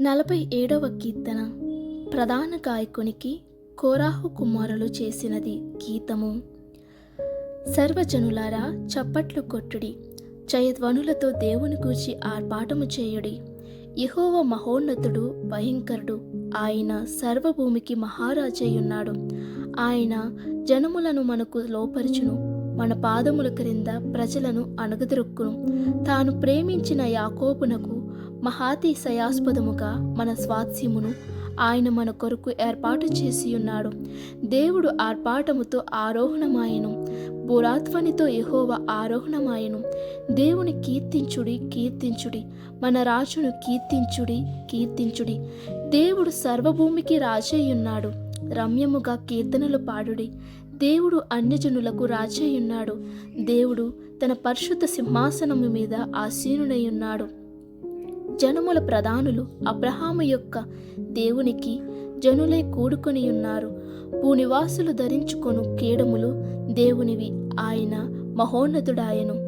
నలభై ఏడవ కీర్తన. ప్రధాన గాయకునికి కోరాహు కుమారులు చేసినది గీతము. సర్వజనులారా చప్పట్లు కొట్టుడి. జయధ్వనులతో దేవుని గూర్చి ఆర్పాటము చేయుడి. యెహోవా మహోన్నతుడు భయంకరుడు. ఆయన సర్వభూమికి మహారాజయ్యున్నాడు. ఆయన జనములను మనకు లోపరుచును. మన పాదముల క్రింద ప్రజలను అణగదొరుక్కును. తాను ప్రేమించిన యాకోబునకు మహాతిశయాస్పదముగా మన స్వాస్యమును ఆయన మన కొరకు ఏర్పాటు చేసి ఉన్నాడు. దేవుడు ఆర్పాటముతో ఆరోహణమాయను. పురాత్వనితో యహోవ ఆరోహణమాయను. దేవుని కీర్తించుడి కీర్తించుడి. మన రాజును కీర్తించుడి కీర్తించుడి. దేవుడు సర్వభూమికి రాజయ్యున్నాడు. రమ్యముగా కీర్తనలు పాడుడి. దేవుడు అన్యజనులకు రాజయ్యున్నాడు. దేవుడు తన పరిశుద్ధ సింహాసనము మీద ఆసీనుడై ఉన్నాడు జనముల ప్రధానులు అబ్రహాము యొక్క దేవునికి జనులై కూడుకొని ఉన్నారు. భూనివాసులు ధరించుకొను కీడములు దేవునివి. ఆయన మహోన్నతుడాయను.